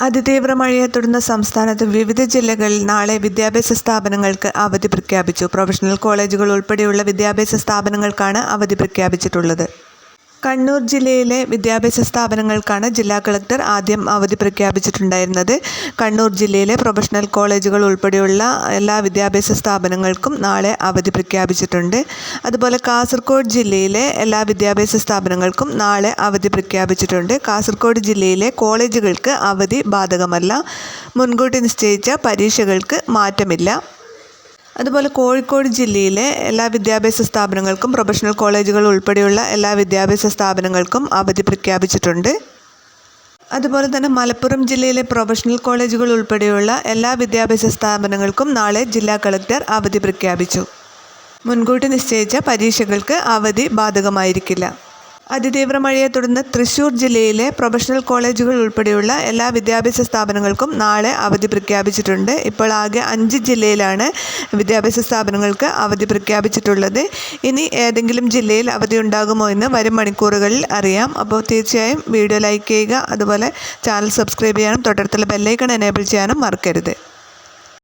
അതിതീവ്ര മഴയെ തുടർന്ന് സംസ്ഥാനത്ത് വിവിധ ജില്ലകളിൽ നാളെ വിദ്യാഭ്യാസ സ്ഥാപനങ്ങൾക്ക് അവധി പ്രഖ്യാപിച്ചു. പ്രൊഫഷണൽ കോളേജുകൾ ഉൾപ്പെടെയുള്ള വിദ്യാഭ്യാസ സ്ഥാപനങ്ങൾക്കാണ് അവധി പ്രഖ്യാപിച്ചിട്ടുള്ളത്. കണ്ണൂർ ജില്ലയിലെ വിദ്യാഭ്യാസ സ്ഥാപനങ്ങൾക്കാണ് ജില്ലാ കളക്ടർ ആദ്യം അവധി പ്രഖ്യാപിച്ചിട്ടുണ്ടായിരുന്നത്. കണ്ണൂർ ജില്ലയിലെ പ്രൊഫഷണൽ കോളേജുകൾ ഉൾപ്പെടെയുള്ള എല്ലാ വിദ്യാഭ്യാസ സ്ഥാപനങ്ങൾക്കും നാളെ അവധി പ്രഖ്യാപിച്ചിട്ടുണ്ട്. അതുപോലെ കാസർഗോഡ് ജില്ലയിലെ എല്ലാ വിദ്യാഭ്യാസ സ്ഥാപനങ്ങൾക്കും നാളെ അവധി പ്രഖ്യാപിച്ചിട്ടുണ്ട്. കാസർഗോഡ് ജില്ലയിലെ കോളേജുകൾക്ക് അവധി ബാധകമല്ല. മുൻകൂട്ടി നിശ്ചയിച്ച പരീക്ഷകൾക്ക് മാറ്റമില്ല. അതുപോലെ കോഴിക്കോട് ജില്ലയിലെ എല്ലാ വിദ്യാഭ്യാസ സ്ഥാപനങ്ങൾക്കും പ്രൊഫഷണൽ കോളേജുകൾ ഉൾപ്പെടെയുള്ള എല്ലാ വിദ്യാഭ്യാസ സ്ഥാപനങ്ങൾക്കും അവധി പ്രഖ്യാപിച്ചിട്ടുണ്ട്. അതുപോലെ തന്നെ മലപ്പുറം ജില്ലയിലെ പ്രൊഫഷണൽ കോളേജുകൾ ഉൾപ്പെടെയുള്ള എല്ലാ വിദ്യാഭ്യാസ സ്ഥാപനങ്ങൾക്കും നാളെ ജില്ലാ കളക്ടർ അവധി പ്രഖ്യാപിച്ചു. മുൻകൂട്ടി നിശ്ചയിച്ച പരീക്ഷകൾക്ക് അവധി ബാധകമായിരിക്കില്ല. അതിതീവ്ര മഴയെ തുടർന്ന് തൃശൂർ ജില്ലയിലെ പ്രൊഫഷണൽ കോളേജുകൾ ഉൾപ്പെടെയുള്ള എല്ലാ വിദ്യാഭ്യാസ സ്ഥാപനങ്ങൾക്കും നാളെ അവധി പ്രഖ്യാപിച്ചിട്ടുണ്ട്. ഇപ്പോൾ ആകെ അഞ്ച് ജില്ലയിലാണ് വിദ്യാഭ്യാസ സ്ഥാപനങ്ങൾക്ക് അവധി പ്രഖ്യാപിച്ചിട്ടുള്ളത്. ഇനി ഏതെങ്കിലും ജില്ലയിൽ അവധി ഉണ്ടാകുമോ എന്ന് വരും മണിക്കൂറുകളിൽ അറിയാം. അപ്പോൾ തീർച്ചയായും വീഡിയോ ലൈക്ക് ചെയ്യുക അതുപോലെ ചാനൽ സബ്സ്ക്രൈബ് ചെയ്യാനും തൊട്ടടുത്തുള്ള ബെല്ലൈക്കൺ എനേബിൾ ചെയ്യാനും മറക്കരുത്.